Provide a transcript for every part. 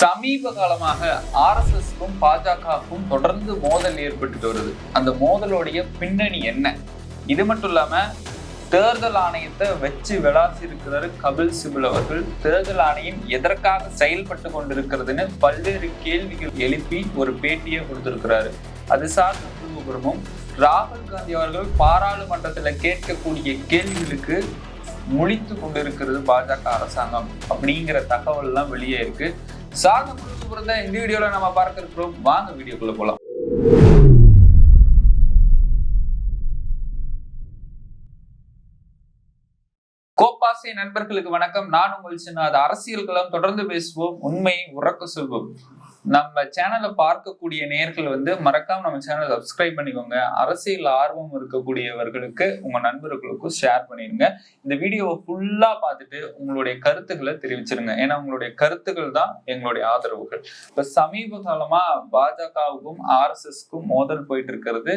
சமீப காலமாக ஆர்எஸ்எஸ்க்கும் பாஜகவுக்கும் தொடர்ந்து மோதல் ஏற்பட்டு வருது. அந்த மோதலுடைய பின்னணி என்ன? இது மட்டும் இல்லாம தேர்தல் ஆணையத்தை வச்சு விளாசி இருக்கிறாரு கபில் சிபில் அவர்கள். தேர்தல் ஆணையம் எதற்காக செயல்பட்டு கொண்டிருக்கிறதுன்னு பல்வேறு கேள்விகள் எழுப்பி ஒரு பேட்டியை கொடுத்திருக்கிறாரு. அது சார்ந்த விவரமும் ராகுல் காந்தி அவர்கள் பாராளுமன்றத்தில் கேட்கக்கூடிய கேள்விகளுக்கு முழித்து கொண்டிருக்கிறது பாஜக அரசாங்கம் அப்படிங்கிற தகவல்லாம் வெளியே இருக்கு. சார்ந்த முழுக்க இந்த வீடியோல நம்ம பார்க்க இருக்கிறோம் வாங்க வீடியோக்குள்ள போலாம். கோப்பாசை நண்பர்களுக்கு வணக்கம். நான் உங்கள் சின்ன அது அரசியல் களம் தொடர்ந்து பேசுவோம். உண்மையை உறக்க சொல்வோம். நம்ம சேனலை பார்க்கக்கூடிய நேர்கள் வந்து மறக்காம நம்ம சேனலை சப்ஸ்கிரைப் பண்ணிக்கோங்க. அரசியல் ஆர்வம் இருக்கக்கூடியவர்களுக்கு உங்க நண்பர்களுக்கும் ஷேர் பண்ணிடுங்க. இந்த வீடியோவை ஃபுல்லா பார்த்துட்டு உங்களுடைய கருத்துக்களை தெரிவிச்சிருங்க. ஏன்னா உங்களுடைய கருத்துக்கள் தான் எங்களுடைய ஆதரவுகள். இப்ப சமீப காலமா பாஜகவுக்கும் ஆர்எஸ்எஸ்க்கும் மோதல் போயிட்டு இருக்கிறது.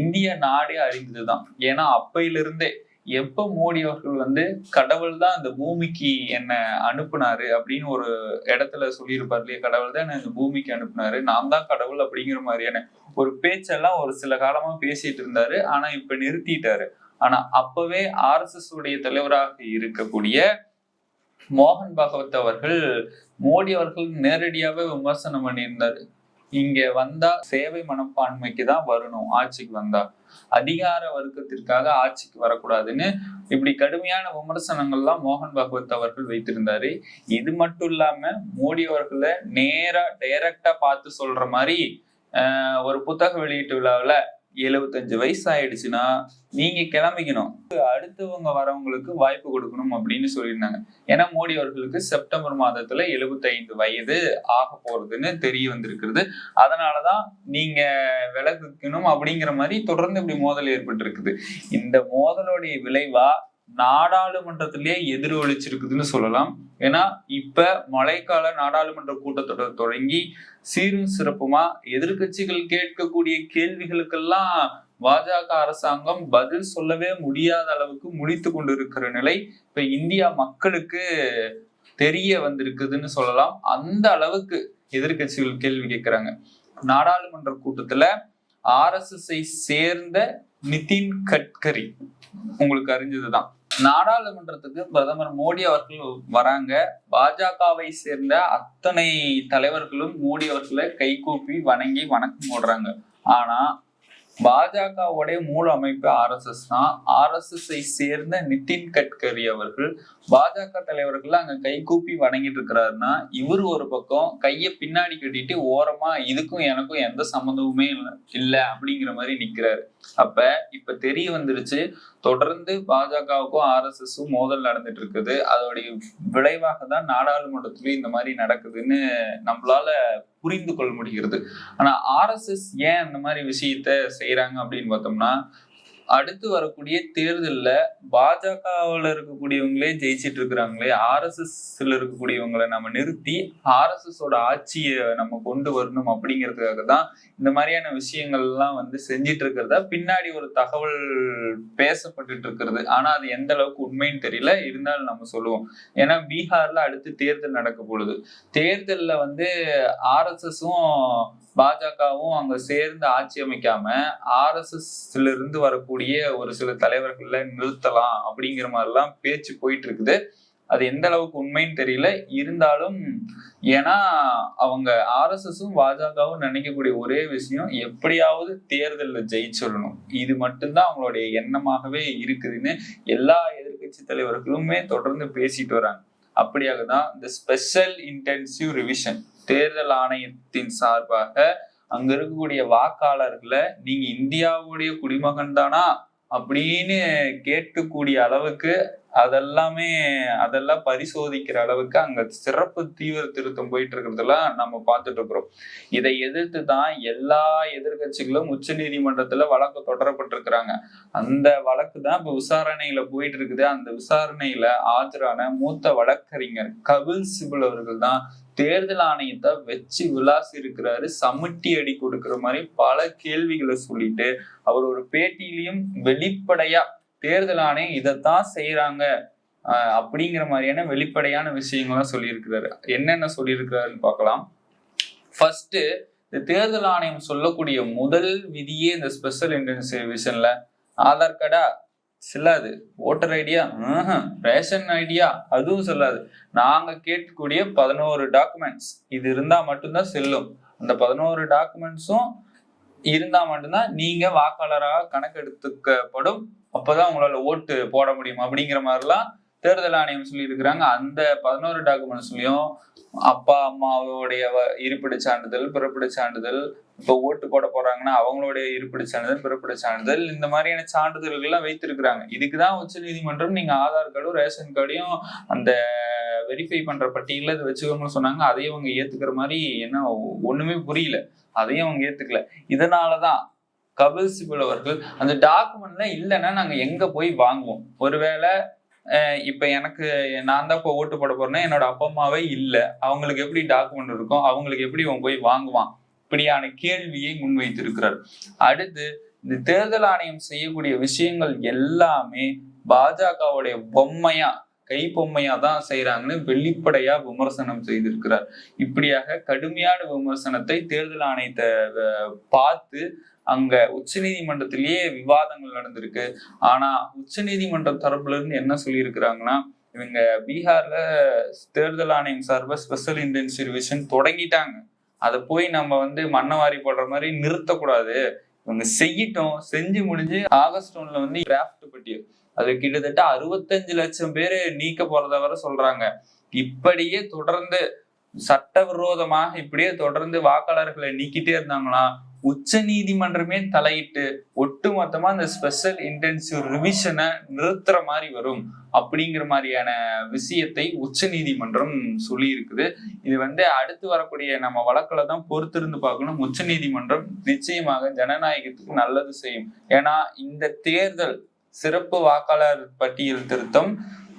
இந்திய நாடே அறிந்ததுதான் ஏன்னா அப்பையிலிருந்தே எப்ப மோடி அவர்கள் வந்து கடவுள் தான் அந்த பூமிக்கு என்ன அனுப்புனாரு அப்படின்னு ஒரு இடத்துல சொல்லியிருப்பார் இல்லையா? கடவுள் தான் என்ன இந்த பூமிக்கு அனுப்புனாரு. நான் தான் கடவுள் அப்படிங்கிற மாதிரியான ஒரு பேச்செல்லாம் ஒரு சில காலமா பேசிட்டு இருந்தாரு. ஆனா இப்ப நிறுத்திட்டாரு. ஆனா அப்பவே ஆர் எஸ் எஸ் உடைய தலைவராக இருக்கக்கூடிய மோகன் பாகவத் அவர்கள் மோடி அவர்கள் நேரடியாவே விமர்சனம் பண்ணியிருந்தாரு. இங்க வந்தா சேவை மனப்பான்மைக்கு தான் வரணும் ஆட்சிக்கு வந்தா. அதிகார வர்க்கத்திற்காக ஆட்சிக்கு வரக்கூடாதுன்னு இப்படி கடுமையான விமர்சனங்கள்லாம் மோகன் பகவத் அவர்கள் வைத்திருந்தாரு. இது மட்டும் இல்லாம மோடி அவர்களை நேரா டைரக்டா பார்த்து சொல்ற மாதிரி ஒரு புத்தக வெளியீட்டு விழாவில் எழுபத்தஞ்சு வயசு ஆயிடுச்சுன்னா நீங்க கிளம்பிக்கணும். அடுத்தவங்க வரவங்களுக்கு வாய்ப்பு கொடுக்கணும் அப்படின்னு சொல்லியிருந்தாங்க. ஏன்னா மோடி அவர்களுக்கு செப்டம்பர் மாதத்துல 75 வயது ஆக போறதுன்னு தெரிய வந்திருக்கிறது. அதனாலதான் நீங்க விலகிக்கணும் அப்படிங்கிற மாதிரி தொடர்ந்து இப்படி மோதல் ஏற்பட்டு இருக்குது இந்த மோதலுடைய விளைவா நாடாளுமன்றத்திலேயே எதிரொலிச்சிருக்குதுன்னு சொல்லலாம். ஏன்னா இப்ப மழைக்கால நாடாளுமன்ற கூட்டத்தொடர் தொடங்கி சீரும் சிறப்புமா? எதிர்கட்சிகள் கேட்கக்கூடிய கேள்விகளுக்கெல்லாம் பாஜக அரசாங்கம் பதில் சொல்லவே முடியாத அளவுக்கு முடித்து கொண்டிருக்கிற நிலை இப்ப இந்தியா மக்களுக்கு தெரிய வந்திருக்குதுன்னு சொல்லலாம். அந்த அளவுக்கு எதிர்கட்சிகள் கேள்வி கேட்கிறாங்க. நாடாளுமன்ற கூட்டத்துல ஆர்எஸ்எஸ்ஐ சேர்ந்த நிதின் கட்கரி. உங்களுக்கு அறிஞ்சதுதான். நாடாளுமன்றத்துக்கு பிரதமர் மோடி அவர்கள் வராங்க. பாஜகவை சேர்ந்த அத்தனை தலைவர்களும் மோடி அவர்களை கைகூப்பி வணங்கி வணக்கம் போடுறாங்க. ஆனா பாஜகவுடைய மூல அமைப்பு ஆர்எஸ்எஸ் தான். ஆர்எஸ்எஸ்ஐ சேர்ந்த நிதின் கட்கரி அவர்கள் பாஜக தலைவர்கள் அங்க கைகூப்பி வணங்கிட்டு இருக்கிறாருன்னா இவர் ஒரு பக்கம் கைய பின்னாடி கட்டிட்டு ஓரமா இதுக்கும் எனக்கும் எந்த சம்மந்தமுமே இல்ல இல்ல அப்படிங்கிற மாதிரி நிக்கிறாரு. அப்ப இப்ப தெரிய வந்துருச்சு தொடர்ந்து பாஜகவுக்கும் ஆர்எஸ்எஸும் மோதல் நடந்துட்டு இருக்குது அதோடைய விளைவாக தான் நாடாளுமன்றத்திலயும் இந்த மாதிரி நடக்குதுன்னு நம்மளால புரிந்து கொள்ள முடிகிறது. ஆனா ஆர்எஸ்எஸ் ஏன் அந்த மாதிரி விஷயத்த செய்யறாங்க அப்படின்னு பார்த்தோம்னா அடுத்து வரக்கூடிய தேர்தலில் பாஜகவுல இருக்கக்கூடியவங்களே ஜெயிச்சிட்டு இருக்கிறாங்களே ஆர்எஸ்எஸ்ல இருக்கக்கூடியவங்களை நம்ம நிறுத்தி ஆர்எஸ்எஸோட ஆட்சியை நம்ம கொண்டு வரணும் அப்படிங்கிறதுக்காக தான் இந்த மாதிரியான விஷயங்கள் எல்லாம் வந்து செஞ்சிட்டு இருக்கிறதா? பின்னாடி ஒரு தகவல் பேசப்பட்டுட்டு இருக்கிறது. ஆனா அது எந்த அளவுக்கு உண்மைன்னு தெரியல. இருந்தாலும் நம்ம சொல்லுவோம். ஏன்னா பீகார்ல அடுத்து தேர்தல் நடக்க போகுது. தேர்தலில் வந்து ஆர்எஸ்எஸும் பாஜகவும் அங்க சேர்ந்து ஆட்சி அமைக்காம ஆர்எஸ்எஸ்ல இருந்து வரக்கூடிய ஒரு சில தலைவர்களில் நிறுத்தலாம் அப்படிங்கிற மாதிரிலாம் பேச்சு போயிட்டு இருக்குது அது எந்த அளவுக்கு உண்மைன்னு தெரியல. இருந்தாலும் ஏன்னா அவங்க ஆர்எஸ்எஸும் பாஜகவும் நினைக்கக்கூடிய ஒரே விஷயம் எப்படியாவது தேர்தலில் ஜெயிச்சிடணும். இது மட்டும்தான் அவங்களுடைய எண்ணமாகவே இருக்குதுன்னு எல்லா எதிர்கட்சி தலைவர்களுமே தொடர்ந்து பேசிட்டு வராங்க. அப்படியாக தான் இந்த ஸ்பெஷல் இன்டென்சிவ் ரிவிஷன் தேர்தல் ஆணையத்தின் சார்பாக அங்க இருக்கக்கூடிய வாக்காளர்களை நீங்க இந்தியாவுடைய குடிமகன் தானா அப்படின்னு கேட்கக்கூடிய அளவுக்கு அதெல்லாமே அதெல்லாம் பரிசோதிக்கிற அளவுக்கு அங்க சிறப்பு தீவிர திருத்தம் போயிட்டு இருக்கிறதெல்லாம் நம்ம பார்த்துட்டு இருக்கிறோம் இதை எதிர்த்து தான் எல்லா எதிர்கட்சிகளும் உச்ச நீதிமன்றத்துல வழக்கு தொடரப்பட்டிருக்கிறாங்க. அந்த வழக்கு தான் இப்ப விசாரணையில போயிட்டு இருக்குது அந்த விசாரணையில ஆஜரான மூத்த வழக்கறிஞர் கபில் சிபல் அவர்கள் தான் தேர்தல் ஆணையத்தை வச்சு விளாசி இருக்கிறாரு சமட்டி அடி கொடுக்கிற மாதிரி பல கேள்விகளை சொல்லிட்டு அவர் ஒரு பேட்டியிலையும் வெளிப்படையா தேர்தல் ஆணையம் இதைத்தான் செய்யறாங்க அப்படிங்கிற மாதிரியான வெளிப்படையான விஷயங்கள்லாம் சொல்லியிருக்கிறாரு. என்னென்ன சொல்லியிருக்கிறாருன்னு பார்க்கலாம். ஃபர்ஸ்ட் இந்த தேர்தல் ஆணையம் சொல்லக்கூடிய முதல் விதியே இந்த ஸ்பெஷல் இன்டென்சிவேஷன்ல ஆதார் கார்டா? செல்லாது. ஓட்டர் ஐடியா ரேஷன் ஐடியா அதுவும் செல்லாது. நாங்க கேட்கக்கூடிய பதினோரு டாக்குமெண்ட்ஸ் இது இருந்தா மட்டும்தான் செல்லும். அந்த பதினோரு டாக்குமெண்ட்ஸும் இருந்தா மட்டும்தான் நீங்க வாக்காளராக கணக்கெடுத்துக்கப்படும். அப்பதான் உங்களால ஓட்டு போட முடியும்? அப்படிங்கிற மாதிரிலாம் தேர்தல் ஆணையம் சொல்லி இருக்கிறாங்க அந்த பதினோரு டாக்குமெண்ட்ஸ்லயும் அப்பா அம்மாவோடைய வ- இருப்பிடச் சான்றிதழ் பிறப்பிட சான்றிதழ் இப்போ ஓட்டு போட போறாங்கன்னா அவங்களுடைய இருப்பிட சான்றிதழ் பிறப்பிட சான்றிதழ் இந்த மாதிரியான சான்றிதழ்கள்லாம் வைத்திருக்கிறாங்க. இதுக்குதான் உச்ச நீதிமன்றம் நீங்க ஆதார் கார்டும் ரேஷன் கார்டையும் அந்த வெரிஃபை பண்ற பட்டியல இது வச்சுக்கோங்கன்னு சொன்னாங்க. அதையும் அவங்க ஏத்துக்கிற மாதிரி என்ன ஒண்ணுமே புரியல. அதையும் அவங்க ஏத்துக்கல. இதனாலதான் கபில் சிபல் அவர்கள் அந்த டாக்குமெண்ட்ல இல்லைன்னா நாங்க எங்க போய் வாங்குவோம்? ஒருவேளை அஹ் இப்ப எனக்கு நான் தான் இப்போ ஓட்டு போட போறேன்னா என்னோட அப்பா அம்மாவே இல்லை. அவங்களுக்கு எப்படி டாக்குமெண்ட் இருக்கும்? அவங்களுக்கு எப்படி அவன் போய் வாங்குவான்? இப்படியான கேள்வியை முன்வைத்திருக்கிறார். அடுத்து இந்த தேர்தல் ஆணையம் செய்யக்கூடிய விஷயங்கள் எல்லாமே பாஜகவுடைய பொம்மையா கை பொம்மையா தான் செய்யறாங்கன்னு வெளிப்படையா விமர்சனம் செய்திருக்கிறார். இப்படியாக கடுமையான விமர்சனத்தை தேர்தல் ஆணையத்தை பார்த்து அங்க உச்சநீதிமன்றத்திலேயே விவாதங்கள் நடந்திருக்கு. ஆனா உச்சநீதிமன்றம் தரப்புல இருந்து என்ன சொல்லியிருக்கிறாங்கன்னா இவங்க பீகார்ல தேர்தல் ஆணையம் சார்பாக ஸ்பெஷல் இன்டென்சிவ் தொடங்கிட்டாங்க. அதை போய் நம்ம வந்து மண்ணவாரி போடுற மாதிரி நிறுத்தக்கூடாது. இவங்க செய்யட்டும். செஞ்சு முடிஞ்சு ஆகஸ்ட் ஒன்ல வந்து டிராஃப்ட் பட்டியல். அது கிட்டத்தட்ட அறுபத்தஞ்சு லட்சம் பேர் நீக்க போறத வர சொல்றாங்க. இப்படியே தொடர்ந்து சட்டவிரோதமாக இப்படியே தொடர்ந்து வாக்காளர்களை நீக்கிட்டே இருந்தாங்களா உச்ச நீதிமன்றமே தலையிட்டு ஒட்டுமொத்தமா அந்த ஸ்பெஷல் இன்டென்சிவ் ரிவிஷனை நிறுத்துற மாதிரி வரும் அப்படிங்கிற மாதிரியான விஷயத்தை உச்ச நீதிமன்றம் சொல்லி இருக்குது இது வந்து அடுத்து வரக்கூடிய நம்ம வழக்கில் தான் பொறுத்திருந்து பார்க்கணும். உச்ச நீதிமன்றம் நிச்சயமாக ஜனநாயகத்துக்கு நல்லது செய்யும். ஏன்னா இந்த தேர்தல் சிறப்பு வாக்காளர் பட்டியல் திருத்தம்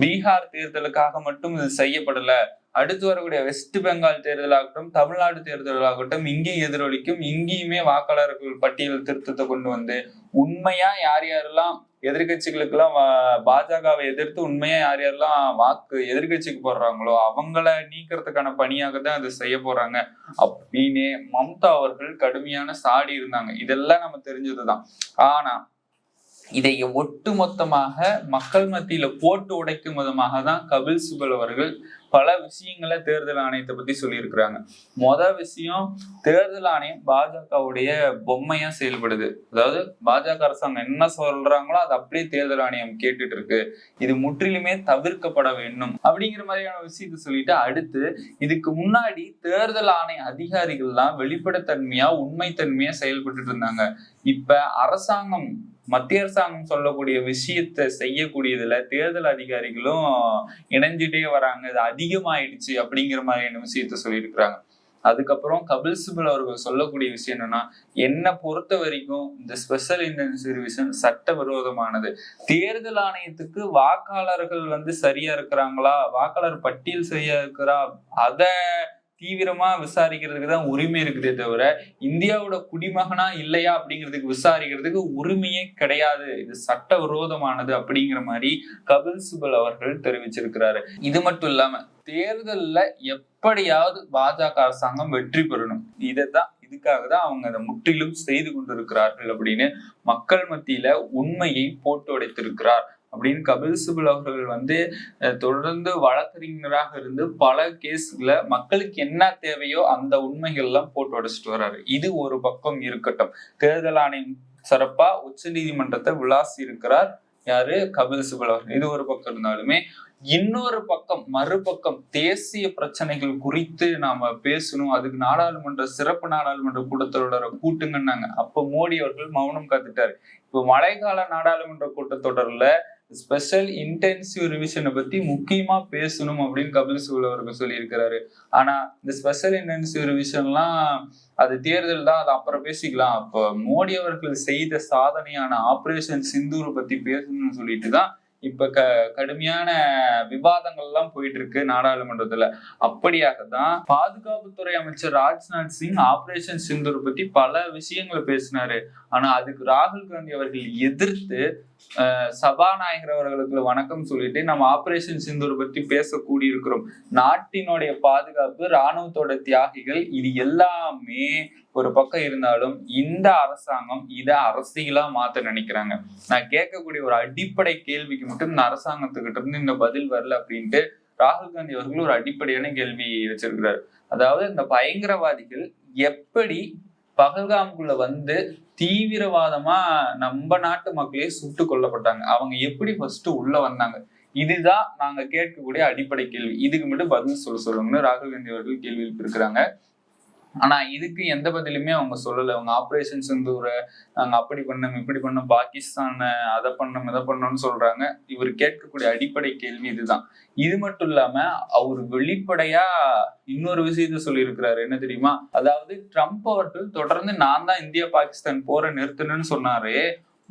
பீகார் தேர்தலுக்காக மட்டும் இது செய்யப்படல. அடுத்து வரக்கூடிய வெஸ்ட் பெங்கால் தேர்தலாகட்டும் தமிழ்நாடு தேர்தலாகட்டும் இங்கேயும் எதிரொலிக்கும் இங்கேயுமே வாக்காளர்கள் பட்டியல் திருத்தத்தை கொண்டு வந்து உண்மையா யார் யாரெல்லாம் எதிர்கட்சிகளுக்கெல்லாம் பாஜகவை எதிர்த்து உண்மையா யார் யாரெல்லாம் வாக்கு எதிர்கட்சிக்கு போடுறாங்களோ அவங்கள நீக்கிறதுக்கான பணியாக தான் அது செய்ய போறாங்க. அப்படின்னு மம்தா அவர்கள் கடுமையான சாடி இருந்தாங்க. இதெல்லாம் நம்ம தெரிஞ்சதுதான். ஆனா இதை ஒட்டுமொத்தமாக மக்கள் மத்தியில போட்டு உடைக்கும் விதமாக தான் கபில் சிபல் அவர்கள் பல விஷயங்களை தேர்தல் ஆணையத்தை பத்தி சொல்லியிருக்கிறாங்க. மொத விஷயம் தேர்தல் ஆணையம் பாஜகவுடைய பொம்மையா செயல்படுது. அதாவது பாஜக அரசாங்கம் என்ன சொல்றாங்களோ அது அப்படியே தேர்தல் ஆணையம் கேட்டுட்டு இருக்கு இது முற்றிலுமே தவிர்க்கப்பட வேண்டும் அப்படிங்கிற மாதிரியான விஷயத்தை சொல்லிட்டு அடுத்து இதுக்கு முன்னாடி தேர்தல் ஆணைய அதிகாரிகள்லாம் வெளிப்படைத்தன்மையா உண்மைத்தன்மையா செயல்பட்டு இருந்தாங்க. இப்ப அரசாங்கம் மத்திய அரசாங்கம் சொல்லக்கூடிய விஷயத்த செய்யக்கூடியதுல தேர்தல் அதிகாரிகளும் இணைஞ்சிட்டே வராங்க. இது அதிகமாயிடுச்சு அப்படிங்கிற மாதிரியான விஷயத்த சொல்லியிருக்கிறாங்க. அதுக்கப்புறம் கபில் சிபல் அவர்கள் சொல்லக்கூடிய விஷயம் என்னன்னா என்னை பொறுத்த வரைக்கும் இந்த ஸ்பெஷல் இன்டென்சிவ் ரிவிஷன் சட்டவிரோதமானது. தேர்தல் ஆணையத்துக்கு வாக்காளர்கள் வந்து சரியா இருக்கிறாங்களா? வாக்காளர் பட்டியல் சரியா இருக்கிறா? அதை தீவிரமா விசாரிக்கிறதுக்கு தான் உரிமை இருக்குதே தவிர இந்தியாவோட குடிமகனா இல்லையா அப்படிங்கிறதுக்கு விசாரிக்கிறதுக்கு உரிமையே கிடையாது. இது சட்ட விரோதமானது அப்படிங்கிற மாதிரி கபில் சிபல் அவர்கள் தெரிவிச்சிருக்கிறாரு. இது மட்டும் இல்லாம தேர்தல்ல எப்படியாவது பாஜக அரசாங்கம் வெற்றி பெறணும். இதைதான் இதுக்காக தான் அவங்க அதை முற்றிலும் செய்து கொண்டிருக்கிறார்கள் அப்படின்னு மக்கள் மத்தியில உண்மையை போட்டு உடைத்திருக்கிறார். அப்படின்னு கபில் சிபல் அவர்கள் வந்து தொடர்ந்து வழக்கறிஞராக இருந்து பல கேஸ்ல மக்களுக்கு என்ன தேவையோ அந்த உண்மைகள் எல்லாம் போட்டு உடைச்சிட்டு வர்றாரு. இது ஒரு பக்கம் இருக்கட்டும். தேர்தல் ஆணையம் சிறப்பா உச்ச நீதிமன்றத்தை விளாசி இருக்கிறார் யாரு? கபில் சிபல் அவர்கள். இது ஒரு பக்கம் இருந்தாலுமே இன்னொரு பக்கம் மறுபக்கம் தேசிய பிரச்சனைகள் குறித்து நாம பேசணும். அதுக்கு நாடாளுமன்ற சிறப்பு நாடாளுமன்ற கூட்டத்தொடரை கூட்டுங்கன்னாங்க. அப்ப மோடி அவர்கள் மௌனம் காத்துட்டாரு. இப்போ மழைக்கால நாடாளுமன்ற கூட்டத்தொடர்ல ஸ்பெஷல் இன்டென்சிவ் ரிவிஷனை பத்தி முக்கியமா பேசணும் அப்படின்னு கபில் சிபல் அவர்கள் சொல்லியிருக்கிறாரு. ஆனா இந்த ஸ்பெஷல் இன்டென்சிவ் ரிவிஷன்லாம் அது தேர்தல் தான் அதை அப்புறம் பேசிக்கலாம். அப்போ மோடி அவர்கள் செய்த சாதனையான ஆபரேஷன் சிந்தூர் பத்தி பேசணும்னு சொல்லிட்டு தான் இப்ப க கடுமையான விவாதங்கள் எல்லாம் போயிட்டு இருக்கு நாடாளுமன்றத்துல. அப்படியாக தான் பாதுகாப்புத்துறை அமைச்சர் ராஜ்நாத் சிங் ஆபரேஷன் சிந்தூர் பத்தி பல விஷயங்களை பேசினாரு. ஆனா அதுக்கு ராகுல் காந்தி அவர்கள் எதிர்த்து சபாநாயகர் அவர்களுக்கு வணக்கம் சொல்லிட்டு நம்ம ஆபரேஷன் சிந்தூர் பத்தி பேசக்கூடி இருக்கிறோம் நாட்டினுடைய பாதுகாப்பு ராணுவத்தோட தியாகிகள் இது எல்லாமே ஒரு பக்கம் இருந்தாலும் இந்த அரசாங்கம் இதை அரசியலா மாத்த நினைக்கிறாங்க. நான் கேட்கக்கூடிய ஒரு அடிப்படை கேள்விக்கு மட்டும் இந்த அரசாங்கத்துக்கிட்ட இருந்து இந்த பதில் வரல அப்படின்ட்டு ராகுல் காந்தி அவர்கள் ஒரு அடிப்படையான கேள்வி வச்சிருக்கிறார். அதாவது இந்த பயங்கரவாதிகள் எப்படி பகல்காம்குள்ள வந்து தீவிரவாதமா நம்ம நாட்டு மக்களே சுட்டு கொல்லப்பட்டாங்க. அவங்க எப்படி ஃபர்ஸ்ட் உள்ள வந்தாங்க? இதுதான் நாங்க கேட்கக்கூடிய அடிப்படை கேள்வி. இதுக்கு மட்டும் பதில் சொல்ல சொல்லுங்கன்னு ராகுல் காந்தி அவர்கள் கேள்வி எழுப்பியிருக்கிறாங்க ஆனா இதுக்கு எந்த பதிலுமே அவங்க சொல்லல. அவங்க ஆப்ரேஷன் சிந்தூரை நாங்க அப்படி பண்ணோம் இப்படி பண்ணோம் பாகிஸ்தானை அதை பண்ணோம் இதை பண்ணோம்னு சொல்றாங்க. இவர் கேட்கக்கூடிய அடிப்படை கேள்வி இதுதான். இது மட்டும் இல்லாம அவர் வெளிப்படையா இன்னொரு விஷயத்த சொல்லியிருக்கிறாரு. என்ன தெரியுமா? அதாவது ட்ரம்ப் அவர்கள் தொடர்ந்து நான் தான் இந்தியா பாகிஸ்தான் போரை நிறுத்தணும்னு சொன்னாரு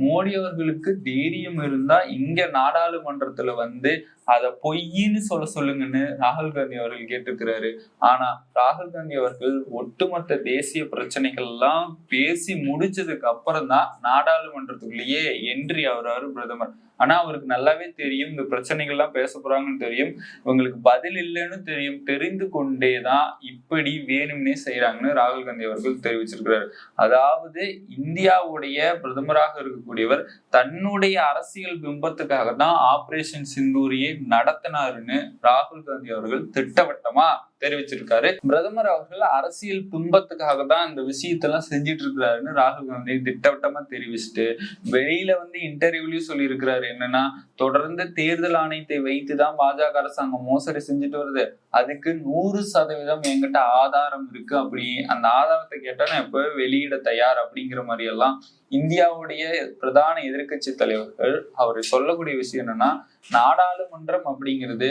மோடி அவர்களுக்கு தைரியம் இருந்தா இங்க நாடாளுமன்றத்துல வந்து அத பொய்ன்னு சொல்ல சொல்லுங்கன்னு ராகுல் காந்தி அவர்கள் கேட்டிருக்கிறாரு. ஆனா ராகுல் காந்தி அவர்கள் ஒட்டுமொத்த தேசிய பிரச்சனைகள் எல்லாம் பேசி முடிச்சதுக்கு அப்புறம் தான் நாடாளுமன்றத்துக்குள்ளேயே என்ட்ரி ஆகுறாரு பிரதமர். ஆனா அவருக்கு நல்லாவே தெரியும் இந்த பிரச்சனைகள் எல்லாம் பேச போறாங்கன்னு தெரியும். இவங்களுக்கு பதில் இல்லைன்னு தெரியும். தெரிந்து கொண்டேதான் இப்படி வேணும்னே செய்யறாங்கன்னு ராகுல் காந்தி அவர்கள் தெரிவிச்சிருக்கிறாரு. அதாவது இந்தியாவுடைய பிரதமராக இருக்கக்கூடியவர் தன்னுடைய அரசியல் பிம்பத்துக்காக தான் ஆபரேஷன் சிந்தூரியை நடத்தினாருன்னு ராகுல் காந்தி அவர்கள் திட்டவட்டமா தெரிவிச்சிருக்காரு. பிரதமர் அவர்கள் அரசியல் துன்பத்துக்காக தான் இந்த விஷயத்தெல்லாம் செஞ்சிட்டு இருக்கிறாருன்னு ராகுல் காந்தி திட்டவட்டமா தெரிவிச்சுட்டு வெளியில வந்து இன்டர்வியூலயும் சொல்லியிருக்கிறாரு என்னன்னா தொடர்ந்து தேர்தல் ஆணையத்தை வைத்துதான் பாஜக அரசாங்கம் மோசடி செஞ்சுட்டு வருது. அதுக்கு நூறு சதவீதம் என்கிட்ட ஆதாரம் இருக்கு அப்படி. அந்த ஆதாரத்தை கேட்டா நான் எப்பவே வெளியிட தயார் அப்படிங்கிற மாதிரி எல்லாம் இந்தியாவுடைய பிரதான எதிர்க்கட்சி தலைவர்கள் அவர் சொல்லக்கூடிய விஷயம் என்னன்னா நாடாளுமன்றம் அப்படிங்கிறது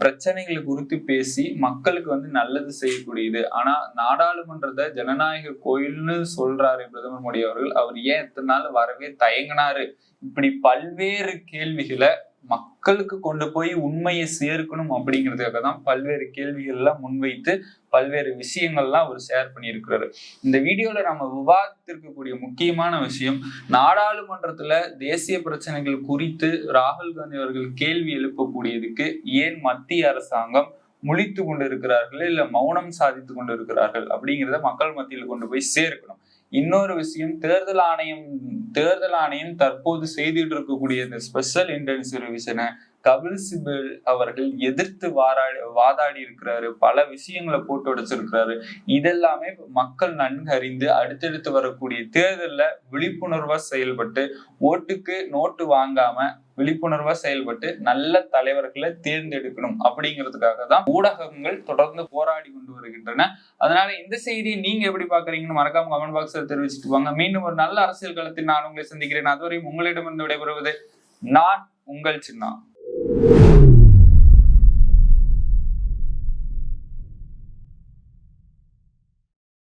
பிரச்சனைகளை குறித்து பேசி மக்களுக்கு வந்து நல்லது செய்யக்கூடியது. ஆனா நாடாளுமன்றத்தை ஜனநாயக கோயில்னு சொல்றாரு பிரதமர் மோடி அவர்கள். அவர் ஏன் இத்தனை நாள் வரவே தயங்கினாரு? இப்படி பல்வேறு கேள்விகளை மக்களுக்கு கொண்டு போய் உண்மையை சேர்க்கணும் அப்படிங்கிறதுக்காக தான் பல்வேறு கேள்விகள் எல்லாம் முன்வைத்து பல்வேறு விஷயங்கள்லாம் அவர் ஷேர் பண்ணியிருக்கிறாரு. இந்த வீடியோல நம்ம விவாதித்திருக்கக்கூடிய முக்கியமான விஷயம் நாடாளுமன்றத்துல தேசிய பிரச்சனைகள் குறித்து ராகுல் காந்தி அவர்கள் கேள்வி எழுப்பக்கூடியதுக்கு ஏன் மத்திய அரசாங்கம் முழித்து கொண்டு இருக்கிறார்கள் இல்ல மௌனம் சாதித்து கொண்டு இருக்கிறார்கள் அப்படிங்கிறத மக்கள் மத்தியில் கொண்டு போய் சேர்க்கணும். இன்னொரு விஷயம் தேர்தல் ஆணையம் தேர்தல் ஆணையம் தற்போது செய்துட்டு இருக்கக்கூடிய இந்த ஸ்பெஷல் இன்டெலிஜென்ஸ் ரிவிஷனை கபில் சிபில் அவர்கள் எதிர்த்து வாராடி வாதாடி இருக்கிறாரு பல விஷயங்களை போட்டு உடைச்சிருக்கிறாரு. இதெல்லாமே மக்கள் நன்கு அறிந்து அடுத்தடுத்து வரக்கூடிய தேர்தல்ல விழிப்புணர்வா செயல்பட்டு ஓட்டுக்கு நோட்டு வாங்காம விழிப்புணர்வா செயல்பட்டு நல்ல தலைவர்களை தேர்ந்தெடுக்கணும் அப்படிங்கிறதுக்காக தான் ஊடகங்கள் தொடர்ந்து போராடி கொண்டு வருகின்றன. அதனால இந்த செய்தியை நீங்க எப்படி பாக்குறீங்கன்னு மறக்காம கமெண்ட் பாக்ஸ்ல தெரிவிச்சுட்டு வாங்க. மீண்டும் ஒரு நல்ல அரசியல் களத்தில் நான் உங்களை சந்திக்கிறேன். அதுவரையும் உங்களிடமிருந்து விடைபெறுவது நான் உங்கள் சின்னா you